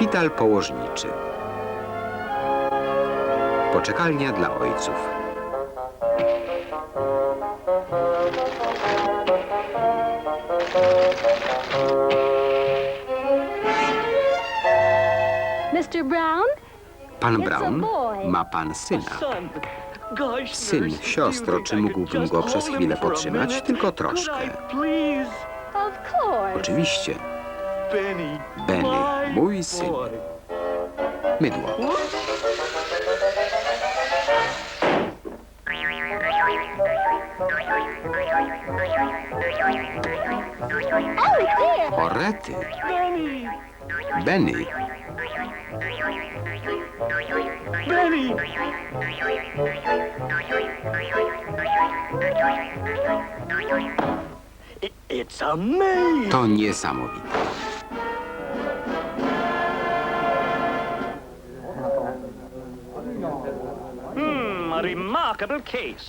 Szpital położniczy. Poczekalnia dla ojców. Mr. Brown? Pan Brown, ma pan syna. Syn, siostro, czy mógłbym go przez chwilę potrzymać? Tylko troszkę. Oczywiście. Benny, mój syn. Mydło. Oh, dear. O rety. Benny, It's amazing. to niesamowite.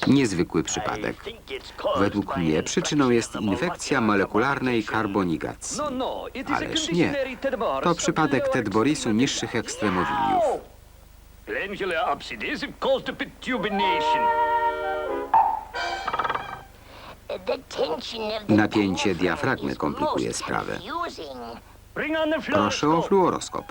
Niezwykły przypadek. Według mnie przyczyną jest infekcja molekularnej karbonigacji. No, no, Ależ nie. To przypadek Tedborisu niższych ekstremowiliów. Napięcie diafragmy komplikuje sprawę. Proszę o fluoroskop.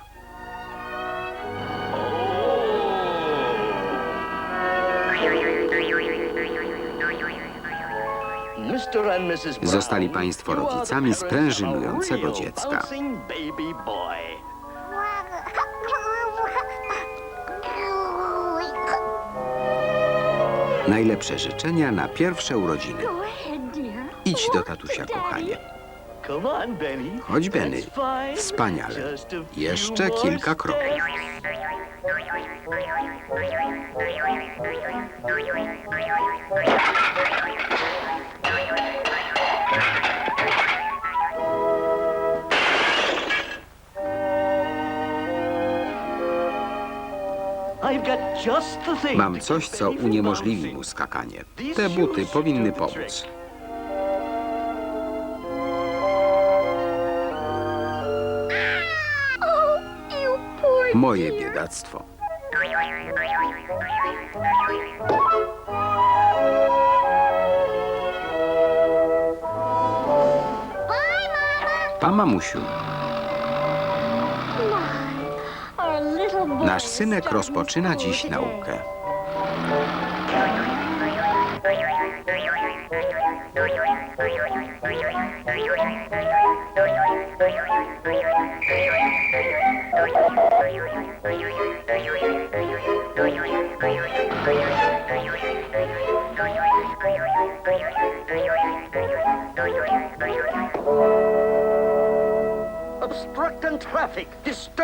Zostali państwo rodzicami sprężynującego dziecka. Najlepsze życzenia na pierwsze urodziny. Idź do tatusia, kochanie. Chodź, Benny. Wspaniale. Jeszcze kilka kroków. Mam coś, co uniemożliwi mu skakanie. Te buty powinny pomóc. Moje biedactwo. Pa, mamusiu. Nasz synek rozpoczyna dziś naukę.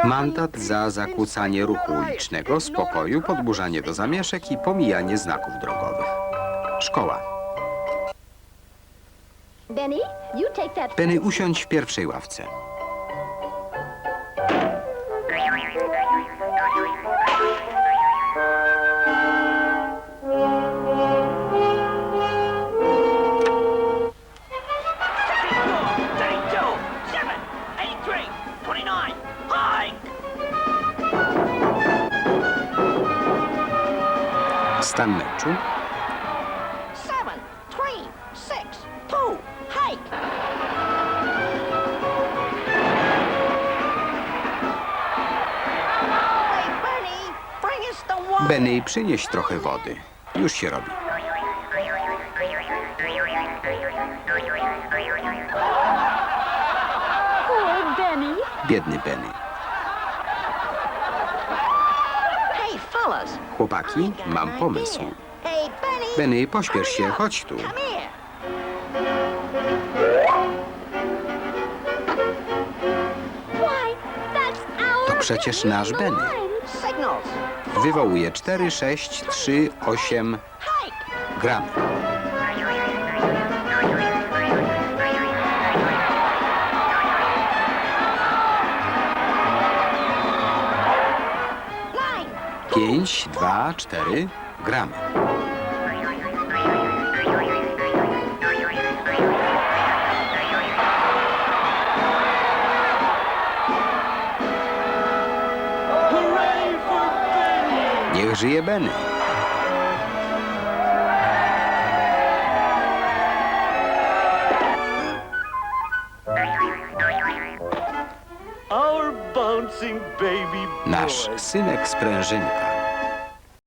Mandat za zakłócanie ruchu ulicznego, spokoju, podburzanie do zamieszek i pomijanie znaków drogowych. Szkoła. Benny, usiądź w pierwszej ławce. Stan meczu. seven, three, six, two, hike. Hey, Bernie, bring us the water. Benny, przynieś trochę wody. Już się robi. Benny. Biedny Benny. Hey, fellas. Chłopaki, mam pomysł. Benny. Pośpiesz się, chodź tu. To przecież nasz Benny. Wywołuje 4, 6, 3, 8 Hike. gramy. 5, 2, 4 gramy. Niech żyje Benny. Nasz synek sprężynka.